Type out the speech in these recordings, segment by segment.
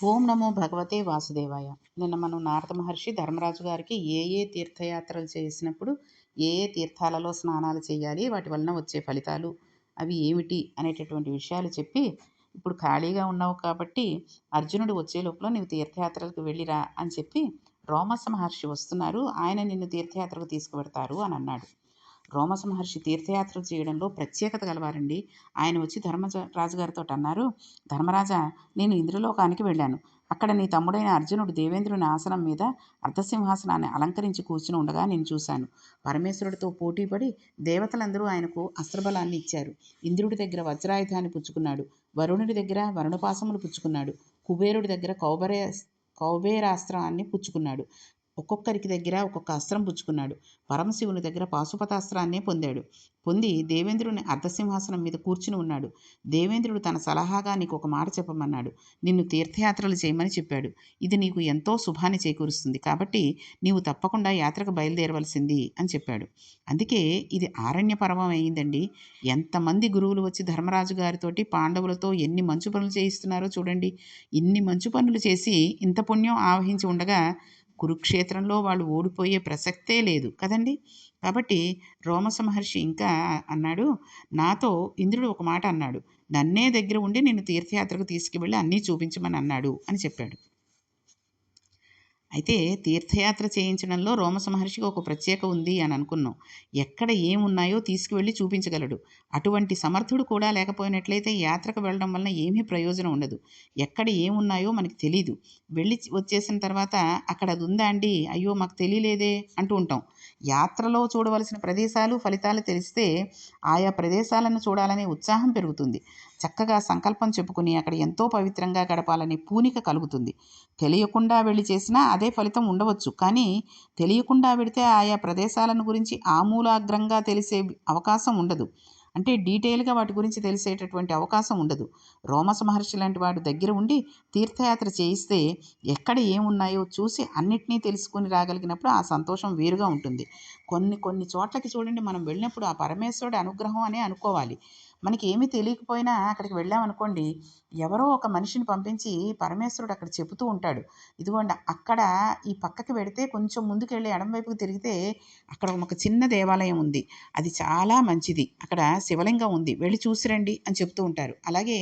ఓం నమో భగవతే వాసుదేవాయ. నిన్న మనం నారద మహర్షి ధర్మరాజు గారికి ఏ ఏ తీర్థయాత్రలు చేసినప్పుడు ఏ ఏ తీర్థాలలో స్నానాలు చేయాలి వాటి వలన వచ్చే ఫలితాలు అవి ఏమిటి అనేటటువంటి విషయాలు చెప్పి ఇప్పుడు ఖాళీగా ఉన్నావు కాబట్టి అర్జునుడు వచ్చే లోపల నీవు తీర్థయాత్రలకు వెళ్ళిరా అని చెప్పి రోమస మహర్షి వస్తున్నారు. ఆయన నిన్ను తీర్థయాత్రకు తీసుకువెడతారు అని అన్నాడు. రోమస మహర్షి తీర్థయాత్రలు చేయడంలో ప్రత్యేకత గలవారండి. ఆయన వచ్చి ధర్మజ రాజుగారితో అన్నారు ధర్మరాజా నేను ఇంద్రలోకానికి వెళ్ళాను. అక్కడ నీ తమ్ముడైన అర్జునుడు దేవేంద్రుని ఆసనం మీద అర్ధసింహాసనాన్ని అలంకరించి కూర్చుని ఉండగా నేను చూశాను. పరమేశ్వరుడితో పోటీపడి దేవతలందరూ ఆయనకు అస్త్రబలాన్ని ఇచ్చారు. ఇంద్రుడి దగ్గర వజ్రాయుధాన్ని పుచ్చుకున్నాడు. వరుణుడి దగ్గర వరుణపాసములు పుచ్చుకున్నాడు. కుబేరుడి దగ్గర కౌబరే కౌబేరాస్త్రాన్ని పుచ్చుకున్నాడు. ఒక్కొక్కరికి దగ్గర ఒక్కొక్క అస్త్రం పుచ్చుకున్నాడు. పరమశివుని దగ్గర పాశుపతాస్త్రాన్నే పొందాడు. పొంది దేవేంద్రుని అర్ధసింహాసనం మీద కూర్చుని ఉన్నాడు. దేవేంద్రుడు తన సలహాగా నీకు ఒక మాట చెప్పమన్నాడు. నిన్ను తీర్థయాత్రలు చేయమని చెప్పాడు. ఇది నీకు ఎంతో శుభాన్ని చేకూరుస్తుంది. కాబట్టి నీవు తప్పకుండా యాత్రకు బయలుదేరవలసింది అని చెప్పాడు. అందుకే ఇది ఆరణ్య పర్వం అయిందండి. ఎంతమంది గురువులు వచ్చి ధర్మరాజు గారితోటి పాండవులతో ఎన్ని మంచు పనులు చేయిస్తున్నారో చూడండి. ఇన్ని మంచు పనులు చేసి ఇంత పుణ్యం ఆవహించి ఉండగా కురుక్షేత్రంలో వాళ్ళు ఓడిపోయే ప్రసక్తే లేదు కదండి? కాబట్టి రోమస మహర్షి ఇంకా అన్నాడు నాతో ఇంద్రుడు ఒక మాట అన్నాడు. నన్నే దగ్గర ఉండి నేను తీర్థయాత్రకు తీసుకువెళ్ళి అన్నీ చూపించమని అన్నాడు అని చెప్పాడు. అయితే తీర్థయాత్ర చేయించడంలో రోమస మహర్షికి ఒక ప్రత్యేక ఉంది అని అనుకున్నాం. ఎక్కడ ఏమున్నాయో తీసుకువెళ్ళి చూపించగలడు. అటువంటి సమర్థుడు కూడా లేకపోయినట్లయితే యాత్రకు వెళ్ళడం వలన ఏమీ ప్రయోజనం ఉండదు. ఎక్కడ ఏమున్నాయో మనకి తెలీదు. వెళ్ళి వచ్చేసిన తర్వాత అక్కడ అది ఉందా అండి? అయ్యో మాకు తెలియలేదే అంటూ ఉంటాం. యాత్రలో చూడవలసిన ప్రదేశాలు ఫలితాలు తెలిస్తే ఆయా ప్రదేశాలను చూడాలనే ఉత్సాహం పెరుగుతుంది. చక్కగా సంకల్పం చెప్పుకుని అక్కడ ఎంతో పవిత్రంగా గడపాలనే పూనిక కలుగుతుంది. తెలియకుండా వెళ్ళి చేసినా అదే ఫలితం ఉండవచ్చు. కానీ తెలియకుండా వెడితే ఆయా ప్రదేశాలను గురించి ఆమూలాగ్రంగా తెలిసే అవకాశం ఉండదు. అంటే డీటెయిల్గా వాటి గురించి తెలిసేటటువంటి అవకాశం ఉండదు. రోమస మహర్షి లాంటి వాడు దగ్గర ఉండి తీర్థయాత్ర చేయిస్తే ఎక్కడ ఏమున్నాయో చూసి అన్నిటినీ తెలుసుకుని రాగలిగినప్పుడు ఆ సంతోషం వేరుగా ఉంటుంది. కొన్ని కొన్ని చోట్లకి చూడండి మనం వెళ్ళినప్పుడు ఆ పరమేశ్వరుడి అనుగ్రహం అనే అనుకోవాలి. మనకి ఏమీ తెలియకపోయినా అక్కడికి వెళ్ళామనుకోండి ఎవరో ఒక మనిషిని పంపించి పరమేశ్వరుడు అక్కడ చెబుతూ ఉంటాడు. ఇదిగోండి అక్కడ ఈ పక్కకి పెడితే కొంచెం ముందుకు వెళ్ళి ఎడం వైపుకి తిరిగితే అక్కడ ఒక చిన్న దేవాలయం ఉంది. అది చాలా మంచిది. అక్కడ శివలింగం ఉంది. వెళ్ళి చూసిరండి అని చెప్తూ ఉంటారు. అలాగే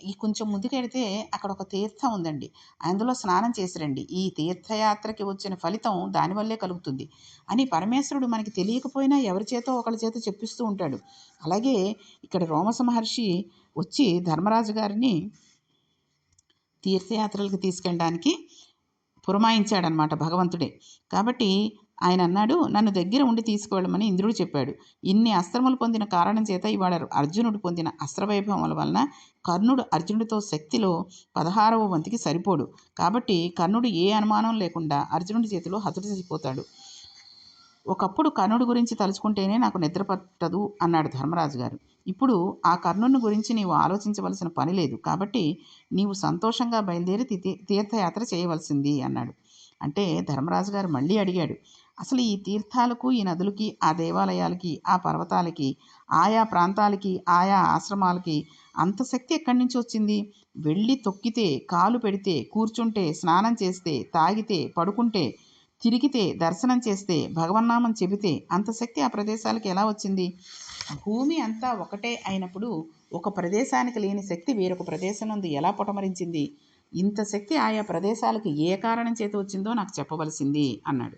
ఈ కొంచెం ముందుకెడితే అక్కడ ఒక తీర్థం ఉందండి. అందులో స్నానం చేసిరండి. ఈ తీర్థయాత్రకి వచ్చిన ఫలితం దానివల్లే కలుగుతుంది. అని పరమేశ్వరుడు మనకి తెలియకపోయినా ఎవరి చేతో ఒకరి చేత చెప్పిస్తూ ఉంటాడు. అలాగే ఇక్కడ రోమస మహర్షి వచ్చి ధర్మరాజు గారిని తీర్థయాత్రలకు తీసుకెళ్ళడానికి పురమాయించాడనమాట భగవంతుడే. కాబట్టి ఆయన అన్నాడు నన్ను దగ్గర ఉండి తీసుకువెళ్ళమని ఇంద్రుడు చెప్పాడు. ఇన్ని అస్త్రములు పొందిన కారణం చేత ఇవాళ అర్జునుడు పొందిన అస్త్రవైభవముల వలన కర్ణుడు అర్జునుడితో శక్తిలో పదహారవ వంతికి సరిపోడు. కాబట్టి కర్ణుడు ఏ అనుమానం లేకుండా అర్జునుడి చేతిలో హతుడిపోతాడు ఒకప్పుడు కర్ణుడి గురించి తలుచుకుంటేనే నాకు నిద్ర పట్టదు అన్నాడు ధర్మరాజు గారు. ఇప్పుడు ఆ కర్ణుని గురించి నీవు ఆలోచించవలసిన పని లేదు. కాబట్టి నీవు సంతోషంగా బయలుదేరి తీర్థయాత్ర చేయవలసింది అన్నాడు. అంటే ధర్మరాజు గారు మళ్ళీ అడిగాడు అసలు ఈ తీర్థాలకు ఈ నదులకి ఆ దేవాలయాలకి ఆ పర్వతాలకి ఆయా ప్రాంతాలకి ఆయా ఆశ్రమాలకి అంత శక్తి ఎక్కడి నుంచి వచ్చింది? వెళ్ళి తొక్కితే కాలు పెడితే కూర్చుంటే స్నానం చేస్తే తాగితే పడుకుంటే తిరిగితే దర్శనం చేస్తే భగవన్నామం చెబితే అంత శక్తి ఆ ప్రదేశాలకి ఎలా వచ్చింది? భూమి అంతా ఒకటే అయినప్పుడు ఒక ప్రదేశానికి లేని శక్తి వేరొక ప్రదేశం నుండి ఎలా పొటమరించింది? ఇంత శక్తి ఆయా ప్రదేశాలకు ఏ కారణం చేతి వచ్చిందో నాకు చెప్పవలసింది అన్నాడు.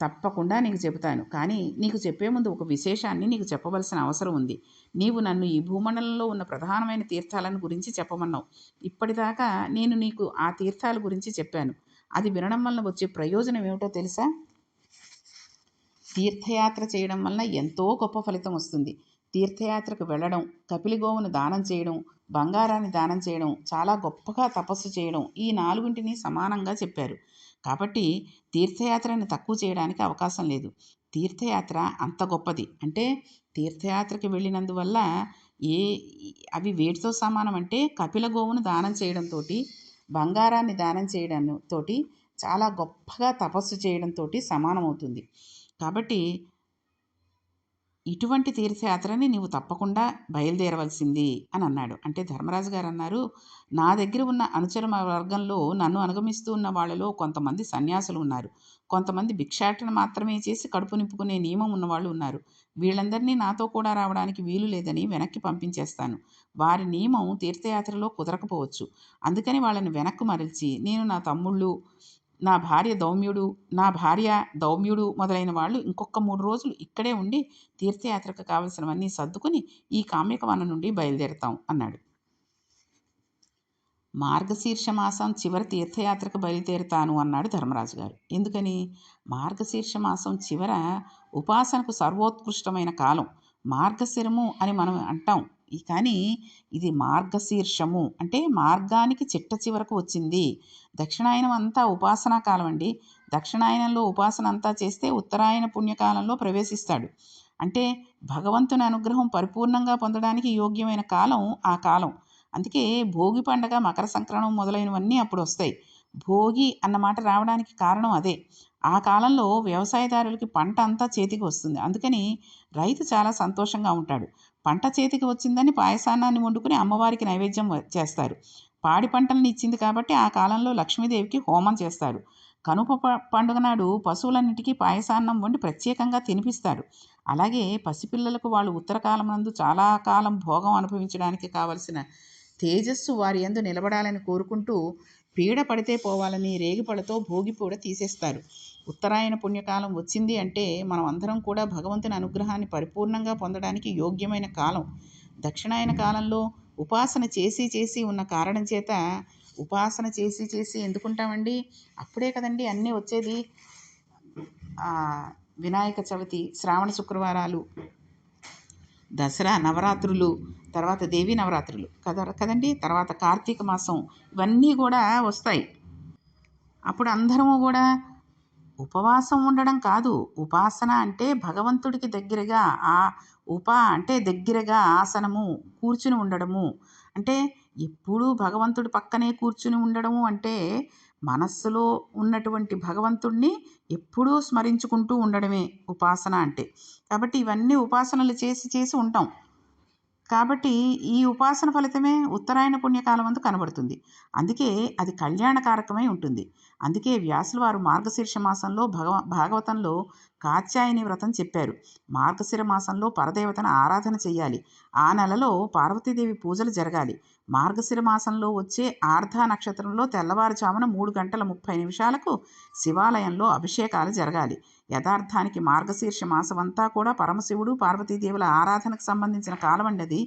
తప్పకుండా నీకు చెబుతాను. కానీ నీకు చెప్పే ముందు ఒక విశేషాన్ని నీకు చెప్పవలసిన అవసరం ఉంది. నీవు నన్ను ఈ భూమండలంలో ఉన్న ప్రధానమైన తీర్థాలను గురించి చెప్పమన్నావు. ఇప్పటిదాకా నేను నీకు ఆ తీర్థాల గురించి చెప్పాను. అది వినడం వల్ల వచ్చే ప్రయోజనం ఏమిటో తెలుసా? తీర్థయాత్ర చేయడం వలన ఎంతో గొప్ప ఫలితం వస్తుంది. తీర్థయాత్రకు వెళ్ళడం కపిలిగోవును దానం చేయడం బంగారాన్ని దానం చేయడం చాలా గొప్పగా తపస్సు చేయడం ఈ నాలుగింటిని సమానంగా చెప్పారు. కాబట్టి తీర్థయాత్రని తక్కువ చేయడానికి అవకాశం లేదు. తీర్థయాత్ర అంత గొప్పది. అంటే తీర్థయాత్రకి వెళ్ళినందువల్ల ఏ అవి వేటితో సమానం అంటే కపిల గోవును దానం చేయడంతో బంగారాన్ని దానం చేయడంతో చాలా గొప్పగా తపస్సు చేయడంతో సమానమవుతుంది. కాబట్టి ఇటువంటి తీర్థయాత్రని నీవు తప్పకుండా బయలుదేరవలసింది అని అన్నాడు. అంటే ధర్మరాజు గారు అన్నారు నా దగ్గర ఉన్న అనుచర వర్గంలో నన్ను అనుగమిస్తూ ఉన్న వాళ్ళలో కొంతమంది సన్యాసులు ఉన్నారు. కొంతమంది భిక్షాటన మాత్రమే చేసి కడుపు నింపుకునే నియమం ఉన్నవాళ్ళు ఉన్నారు. వీళ్ళందరినీ నాతో కూడా రావడానికి వీలు లేదని వెనక్కి పంపించేస్తాను. వారి నియమం తీర్థయాత్రలో కుదరకపోవచ్చు. అందుకని వాళ్ళని వెనక్కు మరల్చి నేను నా తమ్ముళ్ళు నా భార్య దౌమ్యుడు నా భార్య దౌమ్యుడు మొదలైన వాళ్ళు ఇంకొక మూడు రోజులు ఇక్కడే ఉండి తీర్థయాత్రకు కావలసినవన్నీ సర్దుకుని ఈ కామ్యకవనం నుండి బయలుదేరతాం అన్నాడు. మార్గశీర్ష మాసం చివరి తీర్థయాత్రకు బయలుదేరుతాను అన్నాడు ధర్మరాజు గారు ఎందుకని? మార్గశీర్ష మాసం చివర ఉపాసనకు సర్వోత్కృష్టమైన కాలం. మార్గశిరము అని మనం అంటాం. కానీ ఇది మార్గశీర్షము. అంటే మార్గానికి చిట్ట చివరకు వచ్చింది. దక్షిణాయనం అంతా ఉపాసనా కాలం అండి. దక్షిణాయనంలో ఉపాసన అంతా చేస్తే ఉత్తరాయణ పుణ్యకాలంలో ప్రవేశిస్తాడు. అంటే భగవంతుని అనుగ్రహం పరిపూర్ణంగా పొందడానికి యోగ్యమైన కాలం ఆ కాలం. అందుకే భోగి పండగ మకర సంక్రమణం మొదలైనవన్నీ అప్పుడు వస్తాయి. భోగి అన్నమాట రావడానికి కారణం అదే. ఆ కాలంలో వ్యవసాయదారులకి పంట అంతా చేతికి వస్తుంది. అందుకని రైతు చాలా సంతోషంగా ఉంటాడు. పంట చేతికి వచ్చిందని పాయసాన్నాన్ని వండుకుని అమ్మవారికి నైవేద్యం చేస్తారు. పాడి పంటలను ఇచ్చింది కాబట్టి ఆ కాలంలో లక్ష్మీదేవికి హోమం చేస్తారు. కనుప పండుగ నాడు పశువులన్నిటికీ పాయసాన్నం వండి ప్రత్యేకంగా తినిపిస్తారు. అలాగే పసిపిల్లలకు వాళ్ళు ఉత్తరకాలం నందు చాలా కాలం భోగం అనుభవించడానికి కావలసిన తేజస్సు వారి ఎందు నిలబడాలని కోరుకుంటూ పీడ పడితే పోవాలని రేగిపడతో భోగిపూడ తీసేస్తారు. ఉత్తరాయణ పుణ్యకాలం వచ్చింది అంటే మనం అందరం కూడా భగవంతుని అనుగ్రహాన్ని పరిపూర్ణంగా పొందడానికి యోగ్యమైన కాలం. దక్షిణాయన కాలంలో ఉపాసన చేసి చేసి ఉన్న కారణం చేత ఉపాసన చేసి చేసి ఎందుకుంటామండి? అప్పుడే కదండి అన్నీ వచ్చేది. వినాయక చవితి శ్రావణ శుక్రవారాలు దసరా నవరాత్రులు తర్వాత దేవీ నవరాత్రులు. కదా కదండి? తర్వాత కార్తీక మాసం. ఇవన్నీ కూడా వస్తాయి. అప్పుడు అందరము కూడా ఉపవాసం ఉండడం కాదు. ఉపాసన అంటే భగవంతుడికి దగ్గరగా ఆ ఉప అంటే దగ్గరగా ఆసనము కూర్చుని ఉండడము. అంటే ఎప్పుడూ భగవంతుడి పక్కనే కూర్చుని ఉండడము అంటే మనస్సులో ఉన్నటువంటి భగవంతుణ్ణి ఎప్పుడూ స్మరించుకుంటూ ఉండడమే ఉపాసన అంటే. కాబట్టి ఇవన్నీ ఉపాసనలు చేసి చేసి ఉంటాం. కాబట్టి ఈ ఉపాసన ఫలితమే ఉత్తరాయణ పుణ్యకాలం అందు కనబడుతుంది. అందుకే అది కళ్యాణకారకమై ఉంటుంది. అందుకే వ్యాసుల వారు మార్గశీర్ష మాసంలో భగవ భాగవతంలో కాత్యాయని వ్రతం చెప్పారు. మార్గశిర మాసంలో పరదేవతను ఆరాధన చేయాలి ఆ నెలలో పార్వతీదేవి పూజలు జరగాలి. మార్గశిర మాసంలో వచ్చే ఆర్ధ నక్షత్రంలో తెల్లవారుజామున మూడు గంటల ముప్పై నిమిషాలకు శివాలయంలో అభిషేకాలు జరగాలి. యథార్థానికి మార్గశీర్ష మాసమంతా కూడా పరమశివుడు పార్వతీదేవుల ఆరాధనకు సంబంధించిన కాలం అండి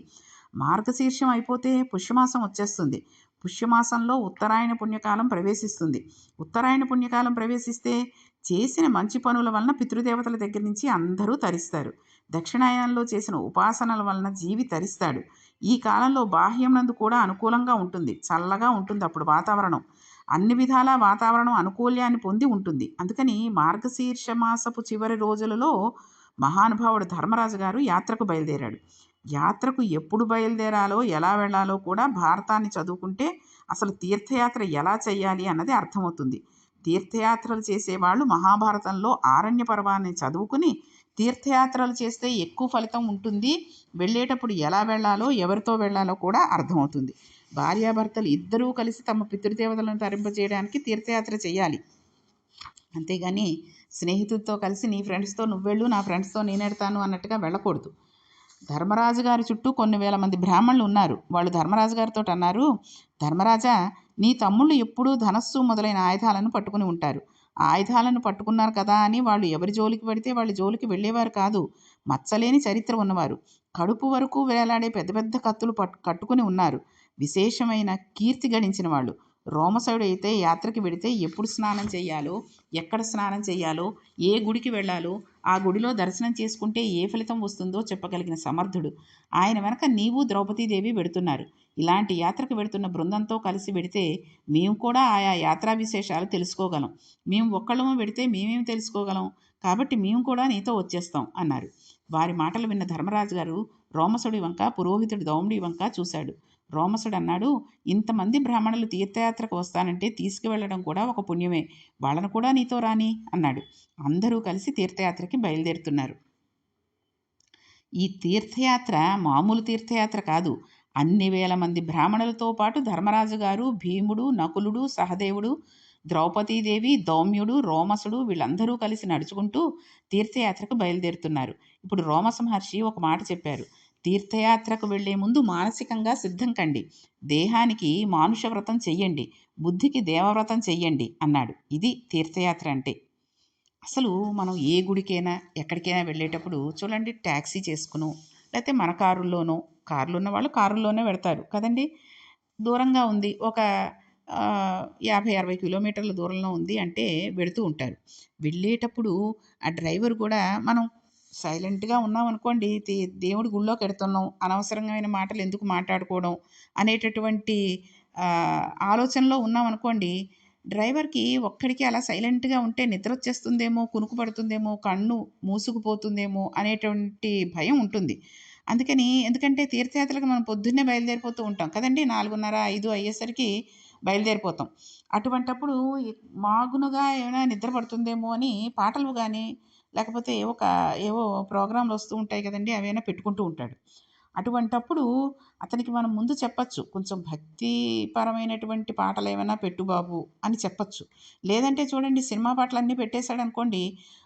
మార్గశీర్షం అయిపోతే పుష్యమాసం వచ్చేస్తుంది. పుష్యమాసంలో ఉత్తరాయణ పుణ్యకాలం ప్రవేశిస్తుంది. ఉత్తరాయణ పుణ్యకాలం ప్రవేశిస్తే చేసిన మంచి పనుల వలన పితృదేవతల దగ్గర నుంచి అందరూ తరిస్తారు. దక్షిణాయనంలో చేసిన ఉపాసనల వలన జీవి తరిస్తాడు. ఈ కాలంలో బాహ్యం నందు కూడా అనుకూలంగా ఉంటుంది. చల్లగా ఉంటుంది అప్పుడు వాతావరణం. అన్ని విధాల వాతావరణం అనుకూల్యాన్ని పొంది ఉంటుంది. అందుకని మార్గశీర్ష మాసపు చివరి రోజులలో మహానుభావుడు ధర్మరాజు గారు యాత్రకు బయలుదేరాడు. యాత్రకు ఎప్పుడు బయలుదేరాలో ఎలా వెళ్ళాలో కూడా భారతాన్ని చదువుకుంటే అసలు తీర్థయాత్ర ఎలా చేయాలి అన్నది అర్థమవుతుంది. తీర్థయాత్రలు చేసేవాళ్ళు మహాభారతంలో ఆరణ్య పర్వాన్ని చదువుకుని తీర్థయాత్రలు చేస్తే ఎక్కువ ఫలితం ఉంటుంది. వెళ్ళేటప్పుడు ఎలా వెళ్ళాలో ఎవరితో వెళ్ళాలో కూడా అర్థమవుతుంది. భార్యాభర్తలు ఇద్దరూ కలిసి తమ పితృదేవతలను తరింపజేయడానికి తీర్థయాత్ర చేయాలి. అంతేగాని స్నేహితులతో కలిసి నీ ఫ్రెండ్స్తో నువ్వెళ్ళు నా ఫ్రెండ్స్తో నేనెడతాను అన్నట్టుగా వెళ్ళకూడదు. ధర్మరాజు గారి చుట్టూ కొన్ని వేల మంది బ్రాహ్మణులు ఉన్నారు. వాళ్ళు ధర్మరాజు గారితో అన్నారు ధర్మరాజా నీ తమ్ముళ్ళు ఎప్పుడూ ధనస్సు మొదలైన ఆయుధాలను పట్టుకుని ఉంటారు. ఆయుధాలను పట్టుకున్నారు కదా అని వాళ్ళు ఎవరి జోలికి పడితే వాళ్ళ జోలికి వెళ్ళేవారు కాదు. మచ్చలేని చరిత్ర ఉన్నవారు. కడుపు వరకు వేలాడే పెద్ద పెద్ద కత్తులు పట్టు కట్టుకుని ఉన్నారు. విశేషమైన కీర్తి గడించిన వాళ్ళు. రోమసౌడు అయితే యాత్రకి వెడితే ఎప్పుడు స్నానం చేయాలో ఎక్కడ స్నానం చేయాలో ఏ గుడికి వెళ్ళాలో ఆ గుడిలో దర్శనం చేసుకుంటే ఏ ఫలితం వస్తుందో చెప్పగలిగిన సమర్థుడు. ఆయన వెనక నీవు ద్రౌపదీదేవి వెడుతున్నారు. ఇలాంటి యాత్రకు వెడుతున్న బృందంతో కలిసి వెడితే మేము కూడా ఆయా యాత్రా విశేషాలు తెలుసుకోగలం. మేము ఒక్కళ్ళము వెడితే మేమేమి తెలుసుకోగలం? కాబట్టి మేము కూడా నీతో వచ్చేస్తాం అన్నారు. వారి మాటలు విన్న ధర్మరాజు గారు రోమసుడి వంక పురోహితుడి దౌముడి వంక చూశాడు. రోమసుడు అన్నాడు ఇంతమంది బ్రాహ్మణులు తీర్థయాత్రకు వస్తానంటే తీసుకువెళ్ళడం కూడా ఒక పుణ్యమే. వాళ్ళను కూడా నీతో రాని అన్నాడు. అందరూ కలిసి తీర్థయాత్రకి బయలుదేరుతున్నారు. ఈ తీర్థయాత్ర మామూలు తీర్థయాత్ర కాదు. అన్ని వేల మంది బ్రాహ్మణులతో పాటు ధర్మరాజు గారు భీముడు నకులుడు సహదేవుడు ద్రౌపదీదేవి దౌమ్యుడు రోమసుడు వీళ్ళందరూ కలిసి నడుచుకుంటూ తీర్థయాత్రకు బయలుదేరుతున్నారు. ఇప్పుడు రోమస మహర్షి ఒక మాట చెప్పారు. తీర్థయాత్రకు వెళ్ళే ముందు మానసికంగా సిద్ధం కండి. దేహానికి మానుష వ్రతం చెయ్యండి. బుద్ధికి దేవవ్రతం చెయ్యండి అన్నాడు. ఇది తీర్థయాత్ర అంటే. అసలు మనం ఏ గుడికైనా ఎక్కడికైనా వెళ్ళేటప్పుడు చూడండి ట్యాక్సీ చేసుకును లేకపోతే మన కారుల్లోనో కార్లు ఉన్న వాళ్ళు కారుల్లోనే వెడతారు కదండి. దూరంగా ఉంది ఒక యాభై అరవై కిలోమీటర్ల దూరంలో ఉంది అంటే వెడుతూ ఉంటారు. వెళ్ళేటప్పుడు ఆ డ్రైవర్ కూడా మనం సైలెంట్గా ఉన్నాం అనుకోండి దేవుడి గుళ్ళోకి వెడుతున్నాం అనవసరమైన మాటలు ఎందుకు మాట్లాడుకోవడం అనేటటువంటి ఆలోచనలో ఉన్నాం అనుకోండి డ్రైవర్కి ఒక్కడికి అలా సైలెంట్గా ఉంటే నిద్ర వచ్చేస్తుందేమో కునుకు పడుతుందేమో కన్ను మూసుకుపోతుందేమో అనేటువంటి భయం ఉంటుంది. అందుకని ఎందుకంటే తీర్థయాత్రలకు మనం పొద్దున్నే బయలుదేరిపోతూ ఉంటాం కదండి నాలుగున్నర ఐదు అయ్యేసరికి బయలుదేరిపోతాం. అటువంటప్పుడు మాగునుగా ఏమైనా నిద్ర పడుతుందేమో అని పాటలు కానీ లేకపోతే ఒక ఏవో ప్రోగ్రాంలు వస్తూ ఉంటాయి కదండి అవైనా పెట్టుకుంటూ ఉంటాడు. అటువంటప్పుడు అతనికి మనం ముందు చెప్పచ్చు కొంచెం భక్తిపరమైనటువంటి పాటలు ఏమైనా పెట్టు బాబు అని చెప్పచ్చు. లేదంటే చూడండి సినిమా పాటలు అన్నీ పెట్టేశాడు అనుకోండి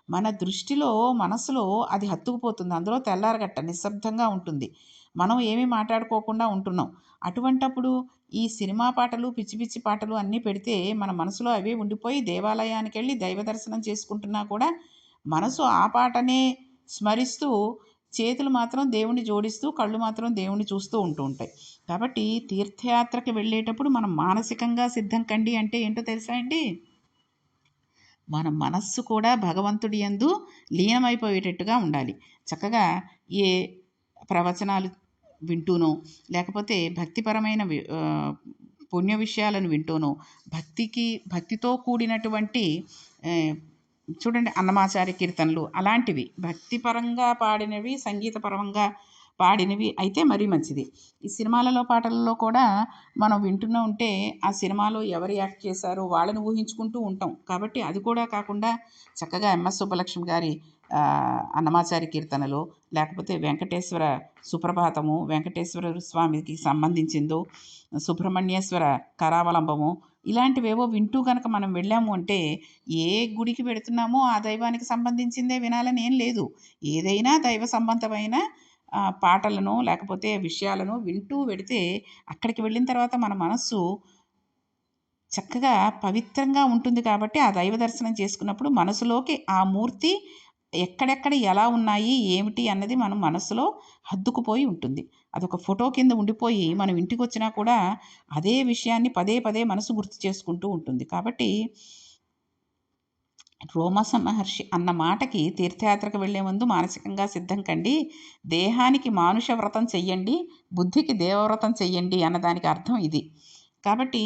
మన దృష్టిలో మనసులో అది హత్తుకుపోతుంది. అందులో తెల్లారగట్ట నిశ్శబ్దంగా ఉంటుంది. మనం ఏమీ మాట్లాడుకోకుండా ఉంటున్నాం. అటువంటప్పుడు ఈ సినిమా పాటలు పిచ్చి పిచ్చి పాటలు అన్నీ పెడితే మన మనసులో అవే ఉండిపోయి దేవాలయానికి వెళ్ళి దైవ దర్శనం చేసుకుంటున్నా కూడా మనసు ఆ పాటనే స్మరిస్తూ చేతులు మాత్రం దేవుణ్ణి జోడిస్తూ కళ్ళు మాత్రం దేవుణ్ణి చూస్తూ ఉంటూ ఉంటాయి. కాబట్టి తీర్థయాత్రకి వెళ్ళేటప్పుడు మనం మానసికంగా సిద్ధం కండి అంటే ఏంటో తెలుసా అండి? మన మనస్సు కూడా భగవంతుడి ఎందు లీనమైపోయేటట్టుగా ఉండాలి. చక్కగా ఏ ప్రవచనాలు వింటూనో లేకపోతే భక్తిపరమైన పుణ్య విషయాలను వింటూనో భక్తికి భక్తితో కూడినటువంటి చూడండి అన్నమాచార్య కీర్తనలు అలాంటివి. భక్తిపరంగా పాడినవి సంగీతపరంగా పాడినవి అయితే మరీ మంచిది. ఈ సినిమాలలో పాటలలో కూడా మనం వింటూనే ఉంటే ఆ సినిమాలో ఎవరు యాక్ట్ చేశారో వాళ్ళని ఊహించుకుంటూ ఉంటాం. కాబట్టి అది కూడా కాకుండా చక్కగా ఎంఎస్ సుబ్బలక్ష్మి గారి అన్నమాచారి కీర్తనలు లేకపోతే వెంకటేశ్వర సుప్రభాతము వెంకటేశ్వర స్వామికి సంబంధించిందో సుబ్రహ్మణ్యేశ్వర కరావలంబము ఇలాంటివేవో వింటూ కనుక మనం వెళ్ళాము అంటే ఏ గుడికి పెడుతున్నామో ఆ దైవానికి సంబంధించిందే వినాలని ఏం లేదు. ఏదైనా దైవ సంబంధమైన పాటలను లేకపోతే విషయాలను వింటూ వెడితే అక్కడికి వెళ్ళిన తర్వాత మన మనస్సు చక్కగా పవిత్రంగా ఉంటుంది కాబట్టి ఆ దైవ దర్శనం చేసుకున్నప్పుడు మనసులోకి ఆ మూర్తి ఎక్కడెక్కడ ఎలా ఉన్నాయి ఏమిటి అన్నది మనం మనసులో హద్దుకుపోయి ఉంటుంది. అదొక ఫోటో కింద ఉండిపోయి మనం ఇంటికి వచ్చినా కూడా అదే విషయాన్ని పదే పదే మనసు గుర్తు చేసుకుంటూ ఉంటుంది. కాబట్టి రోమస మహర్షి అన్న మాటకి తీర్థయాత్రకు వెళ్ళే ముందు మానసికంగా సిద్ధం కండి. దేహానికి మానుష వ్రతం చెయ్యండి బుద్ధికి దేవవ్రతం చెయ్యండి అన్నదానికి అర్థం ఇది. కాబట్టి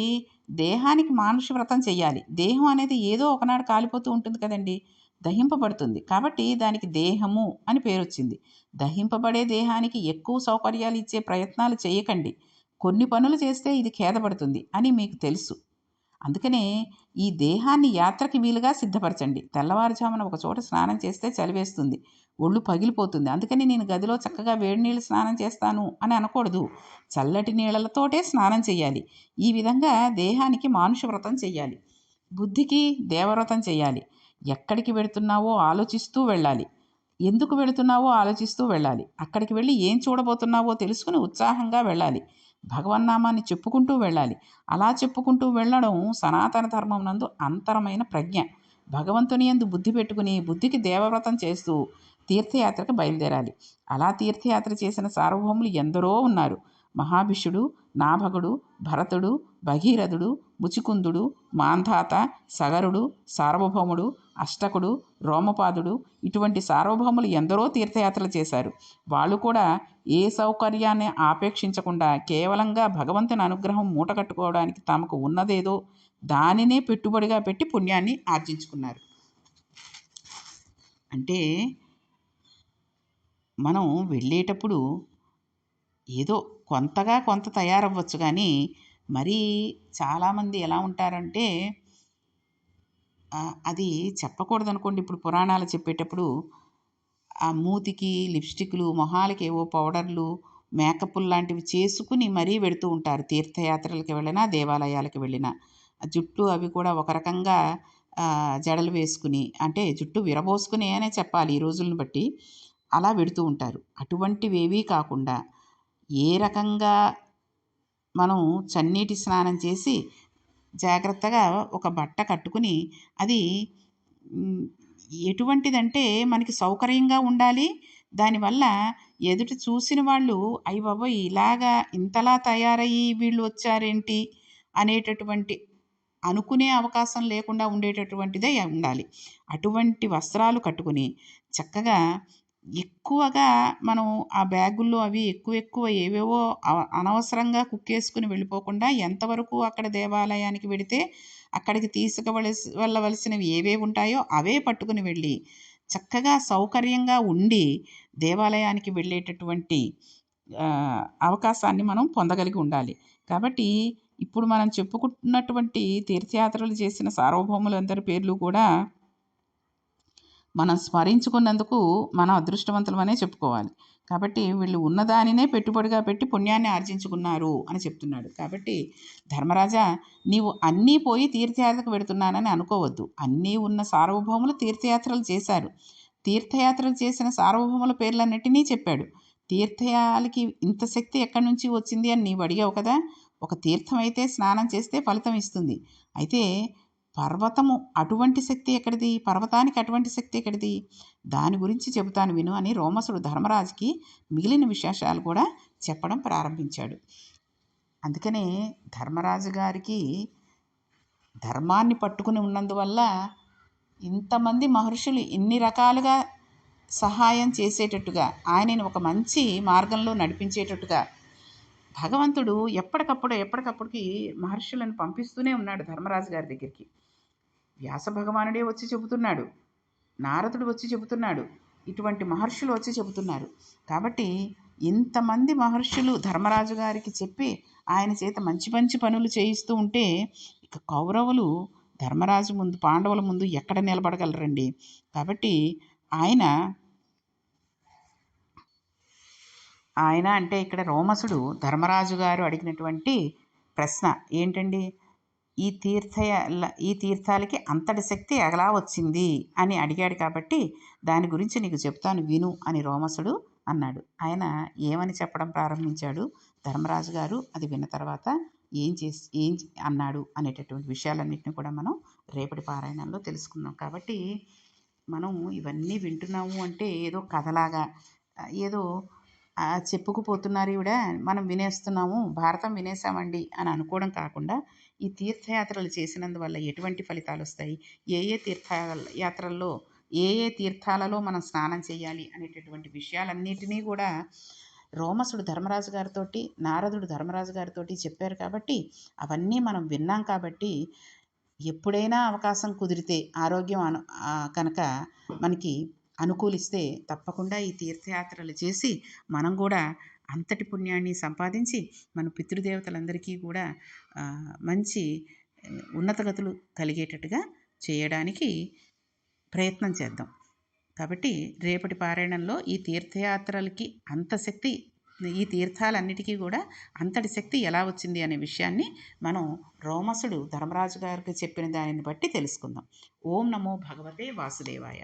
దేహానికి మానుష వ్రతం చెయ్యాలి. దేహం అనేది ఏదో ఒకనాడు కాలిపోతూ ఉంటుంది కదండి. దహింపబడుతుంది. కాబట్టి దానికి దేహము అని పేరు వచ్చింది దహింపబడే దేహానికి ఎక్కువ సౌకర్యాలు ఇచ్చే ప్రయత్నాలు చేయకండి. కొన్ని పనులు చేస్తే ఇది ఖేదపడుతుంది అని మీకు తెలుసు. అందుకనే ఈ దేహాన్ని యాత్రకి వీలుగా సిద్ధపరచండి. తెల్లవారుజామున ఒక చోట స్నానం చేస్తే చలివేస్తుంది. ఒళ్ళు పగిలిపోతుంది. అందుకని నేను గదిలో చక్కగా వేడి నీళ్ళు స్నానం చేస్తాను అని అనకూడదు. చల్లటి నీళ్ళతోటే స్నానం చేయాలి. ఈ విధంగా దేహానికి మానుష వ్రతం చేయాలి. బుద్ధికి దేవవ్రతం చేయాలి. ఎక్కడికి వెళుతున్నావో ఆలోచిస్తూ వెళ్ళాలి. ఎందుకు వెళుతున్నావో ఆలోచిస్తూ వెళ్ళాలి. అక్కడికి వెళ్ళి ఏం చూడబోతున్నావో తెలుసుకుని ఉత్సాహంగా వెళ్ళాలి. భగవన్నామాన్ని చెప్పుకుంటూ వెళ్ళాలి. అలా చెప్పుకుంటూ వెళ్ళడం సనాతన ధర్మం నందు అంతరమైన ప్రజ్ఞ. భగవంతుని ఎందు బుద్ధి పెట్టుకుని బుద్ధికి దేవవ్రతం చేస్తూ తీర్థయాత్రకు బయలుదేరాలి. అలా తీర్థయాత్ర చేసిన సార్వభౌములు ఎందరో ఉన్నారు. మహాభిషుడు నాభగుడు భరతుడు భగీరథుడు ముచికుందుడు మాంధాత సగరుడు సార్వభౌముడు అష్టకుడు రోమపాదుడు ఇటువంటి సార్వభౌములు ఎందరో తీర్థయాత్రలు చేశారు. వాళ్ళు కూడా ఏ సౌకర్యాన్ని ఆపేక్షించకుండా కేవలంగా భగవంతుని అనుగ్రహం మూటగట్టుకోవడానికి తమకు ఉన్నదేదో దానినే పెట్టుబడిగా పెట్టి పుణ్యాన్ని ఆర్జించుకున్నారు. అంటే మనం వెళ్ళేటప్పుడు ఏదో కొంతగా కొంత తయారవ్వచ్చు కానీ మరీ చాలామంది ఎలా ఉంటారంటే అది చెప్పకూడదు అనుకోండి ఇప్పుడు పురాణాలు చెప్పేటప్పుడు ఆ మూతికి లిప్స్టిక్లు మొహాలకి ఏవో పౌడర్లు మేకప్లు లాంటివి చేసుకుని మరీ వెడుతూ ఉంటారు. తీర్థయాత్రలకు వెళ్ళినా దేవాలయాలకు వెళ్ళినా. జుట్టు అవి కూడా ఒక రకంగా జడలు వేసుకుని అంటే జుట్టు విరబోసుకుని అనే చెప్పాలి ఈ రోజులను బట్టి. అలా వెడుతూ ఉంటారు. అటువంటివి ఏవీ కాకుండా ఏ రకంగా మనం చన్నీటి స్నానం చేసి జాగ్రత్తగా ఒక బట్ట కట్టుకుని అది ఎటువంటిదంటే మనకి సౌకర్యంగా ఉండాలి. దానివల్ల ఎదుట చూసిన వాళ్ళు అయ్య బాబోయ్ ఇలాగా ఇంతలా తయారయ్యి వీళ్ళు వచ్చారేంటి? అనేటటువంటి అనుకునే అవకాశం లేకుండా ఉండేటటువంటిదే ఉండాలి. అటువంటి వస్త్రాలు కట్టుకుని చక్కగా ఎక్కువగా మనం ఆ బ్యాగుల్లో అవి ఎక్కువ ఎక్కువ ఏవేవో అనవసరంగా కుక్కేసుకుని వెళ్ళిపోకుండా ఎంతవరకు అక్కడ దేవాలయానికి వెడితే అక్కడికి తీసుకువలసి వెళ్ళవలసినవి ఏవేవి ఉంటాయో అవే పట్టుకుని వెళ్ళి చక్కగా సౌకర్యంగా ఉండి దేవాలయానికి వెళ్ళేటటువంటి అవకాశాన్ని మనం పొందగలిగి ఉండాలి. కాబట్టి ఇప్పుడు మనం చెప్పుకుంటున్నటువంటి తీర్థయాత్రలు చేసిన సార్వభౌములందరి పేర్లు కూడా మనం స్మరించుకున్నందుకు మనం అదృష్టవంతులమనే చెప్పుకోవాలి. కాబట్టి వీళ్ళు ఉన్నదానినే పెట్టుబడిగా పెట్టి పుణ్యాన్ని ఆర్జించుకున్నారు అని చెప్తున్నాడు. కాబట్టి ధర్మరాజా నీవు అన్నీ పోయి తీర్థయాత్రకు పెడుతున్నానని అనుకోవద్దు. అన్నీ ఉన్న సార్వభౌములు తీర్థయాత్రలు చేశారు. తీర్థయాత్రలు చేసిన సార్వభౌముల పేర్లన్నిటినీ చెప్పాడు. తీర్థయాలకి ఇంత శక్తి ఎక్కడి నుంచి వచ్చింది అని నీవు అడిగావు కదా? ఒక తీర్థం అయితే స్నానం చేస్తే ఫలితం ఇస్తుంది. అయితే పర్వతము అటువంటి శక్తి ఎక్కడిది? పర్వతానికి అటువంటి శక్తి ఎక్కడిది? దాని గురించి చెబుతాను విను అని రోమసుడు ధర్మరాజుకి మిగిలిన విశేషాలు కూడా చెప్పడం ప్రారంభించాడు. అందుకనే ధర్మరాజు గారికి ధర్మాన్ని పట్టుకుని ఉన్నందువల్ల ఇంతమంది మహర్షులు ఇన్ని రకాలుగా సహాయం చేసేటట్టుగా ఆయనని ఒక మంచి మార్గంలో నడిపించేటట్టుగా భగవంతుడు ఎప్పటికప్పుడు ఎప్పటికప్పటికి మహర్షులను పంపిస్తూనే ఉన్నాడు ధర్మరాజు గారి దగ్గరికి. వ్యాస భగవానుడే వచ్చి చెబుతున్నాడు. నారదుడు వచ్చి చెబుతున్నాడు. ఇటువంటి మహర్షులు వచ్చి చెబుతున్నారు. కాబట్టి ఇంతమంది మహర్షులు ధర్మరాజు గారికి చెప్పి ఆయన చేత మంచి మంచి పనులు చేయిస్తూ ఉంటే ఇక కౌరవులు ధర్మరాజు ముందు పాండవుల ముందు ఎక్కడ నిలబడగలరండి? కాబట్టి ఆయన ఆయన అంటే ఇక్కడ రోమసుడు ధర్మరాజు గారు అడిగినటువంటి ప్రశ్న ఏంటండి? ఈ తీర్థ ఈ తీర్థాలకి అంతటి శక్తి ఎలా వచ్చింది? అని అడిగాడు కాబట్టి దాని గురించి నీకు చెప్తాను విను అని రోమసుడు అన్నాడు. ఆయన ఏమని చెప్పడం ప్రారంభించాడు? ధర్మరాజు గారు అది విన్న తర్వాత ఏం చేసి ఏం అన్నాడు అనేటటువంటి విషయాలన్నింటినీ కూడా మనం రేపటి పారాయణంలో తెలుసుకుందాం. కాబట్టి మనం ఇవన్నీ వింటున్నాము అంటే ఏదో కథలాగా ఏదో చెప్పుకుపోతున్నారు ఈవిడ మనం వినేస్తున్నాము భారతం వినేసామండి అని అనుకోవడం కాకుండా ఈ తీర్థయాత్రలు చేసినందువల్ల ఎటువంటి ఫలితాలు వస్తాయి ఏ ఏ తీర్థ యాత్రల్లో ఏ ఏ తీర్థాలలో మనం స్నానం చేయాలి అనేటటువంటి విషయాలన్నిటినీ కూడా రోమసుడు ధర్మరాజు గారితోటి నారదుడు ధర్మరాజు గారితోటి చెప్పారు కాబట్టి అవన్నీ మనం విన్నాం కాబట్టి ఎప్పుడైనా అవకాశం కుదిరితే ఆరోగ్యం అను కనుక మనకి అనుకూలిస్తే తప్పకుండా ఈ తీర్థయాత్రలు చేసి మనం కూడా అంతటి పుణ్యాన్ని సంపాదించి మన పితృదేవతలందరికీ కూడా మంచి ఉన్నతగతులు కలిగేటట్టుగా చేయడానికి ప్రయత్నం చేద్దాం. కాబట్టి రేపటి పారాయణంలో ఈ తీర్థయాత్రలకి అంత శక్తి ఈ తీర్థాలన్నిటికీ కూడా అంతటి శక్తి ఎలా వచ్చింది అనే విషయాన్ని మనం రోమసుడు ధర్మరాజు గారికి చెప్పిన దానిని బట్టి తెలుసుకుందాం. ఓం నమో భగవతే వాసుదేవాయ.